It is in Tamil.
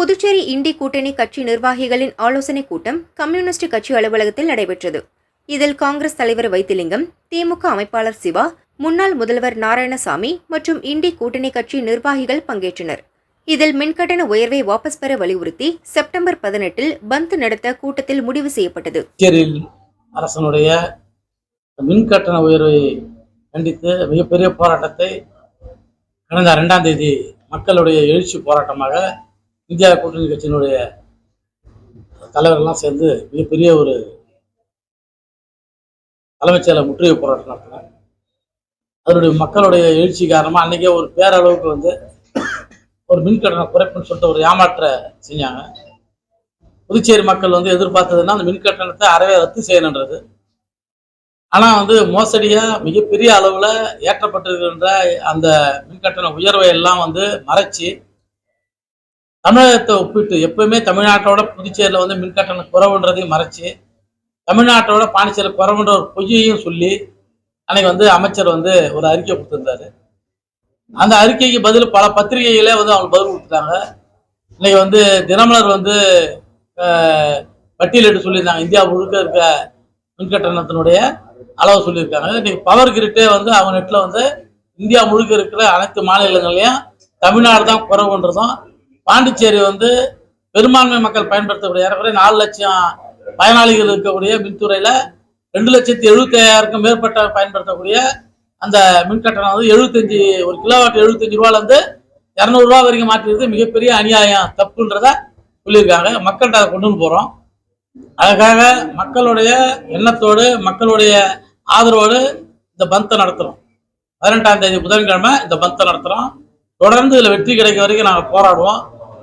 புதுச்சேரி இண்டி கூட்டணி கட்சி நிர்வாகிகளின் ஆலோசனைக் கூட்டம் கம்யூனிஸ்ட் கட்சி அலுவலகத்தில் நடைபெற்றது. இதில் காங்கிரஸ் தலைவர் வைத்திலிங்கம் திமுக அமைப்பாளர் சிவா முன்னாள் முதல்வர் நாராயணசாமி மற்றும் இண்டி கூட்டணி கட்சி நிர்வாகிகள் பங்கேற்றனர். இதில் மின்கட்டண உயர்வை வாபஸ் பெற வலியுறுத்தி செப்டம்பர் பதினெட்டில் பந்த் நடத்த கூட்டத்தில் முடிவு செய்யப்பட்டது. புதுச்சேரியில் அரசனுடைய மின்கட்டண உயர்வை கண்டித்து மிகப்பெரிய போராட்டத்தை கடந்த இரண்டாம் தேதி மக்களுடைய எழுச்சி போராட்டமாக இந்தியா கூட்டணி கட்சியினுடைய தலைவர்கள்லாம் சேர்ந்து மிகப்பெரிய ஒரு தலைமைச் செயலர் முற்றுகை போராட்டம் நடத்தினார் அதனுடைய மக்களுடைய எழுச்சி காரணமாக அன்றைக்கே ஒரு பேரளவுக்கு வந்து ஒரு மின் கட்டண குறைப்புன்னு சொல்லிட்டு ஒரு ஏமாற்ற செஞ்சாங்க. புதுச்சேரி மக்கள் வந்து எதிர்பார்த்ததுன்னா அந்த மின் கட்டணத்தை அறவே ரத்து செய்யணுன்றது. ஆனால் வந்து மோசடியாக மிகப்பெரிய அளவில் ஏற்றப்பட்டிருக்கின்ற அந்த மின்கட்டண உயர்வை எல்லாம் வந்து மறைச்சி தமிழகத்தை ஒப்பிட்டு எப்பவுமே தமிழ்நாட்டோட புதுச்சேரியில் வந்து மின் கட்டணம் மறைச்சு மறைச்சி தமிழ்நாட்டோட பாண்டிச்சேரி குறவுன்ற ஒரு பொய்யையும் சொல்லி அன்னைக்கு வந்து அமைச்சர் வந்து ஒரு அறிக்கை கொடுத்துருந்தாரு. அந்த அறிக்கைக்கு பதில் பல பத்திரிகைகளே வந்து அவங்க பதில் கொடுத்துட்டாங்க. இன்னைக்கு வந்து தினமலர் வந்து பட்டியலிட்டு சொல்லியிருந்தாங்க. இந்தியா முழுக்க இருக்க மின் கட்டணத்தினுடைய அளவு சொல்லியிருக்காங்க. இன்னைக்கு பவர் கிரிட்டே வந்து அவங்க நெட்டில் வந்து இந்தியா முழுக்க இருக்கிற அனைத்து மாநிலங்கள்லையும் தமிழ்நாடு தான் குறவுன்றதும் பாண்டிச்சேரி வந்து பெரும்பான்மை மக்கள் பயன்படுத்தக்கூடிய ஏறக்குறைய நாலு லட்சம் பயனாளிகள் இருக்கக்கூடிய மின்துறையில் ரெண்டு லட்சத்தி எழுபத்தி ஐயாயிரக்கும் மேற்பட்ட பயன்படுத்தக்கூடிய அந்த மின் கட்டணம் வந்து எழுபத்தஞ்சு ஒரு கிலோவாட் எழுபத்தஞ்சு ரூபாலேருந்து இரநூறுவா வரைக்கும் மாற்றிருக்கு மிகப்பெரிய அநியாயம் தப்புன்றத சொல்லியிருக்காங்க. மக்கள்கிட்ட அதை கொண்டு வந்து போகிறோம் அதுக்காக மக்களுடைய எண்ணத்தோடு மக்களுடைய ஆதரவோடு இந்த பந்தை நடத்துகிறோம் பதினெட்டாம் தேதி புதன்கிழமை இந்த பந்தை நடத்துகிறோம் தொடர்ந்து இதில் வெற்றி கிடைக்க வரைக்கும் நாங்கள் போராடுவோம்.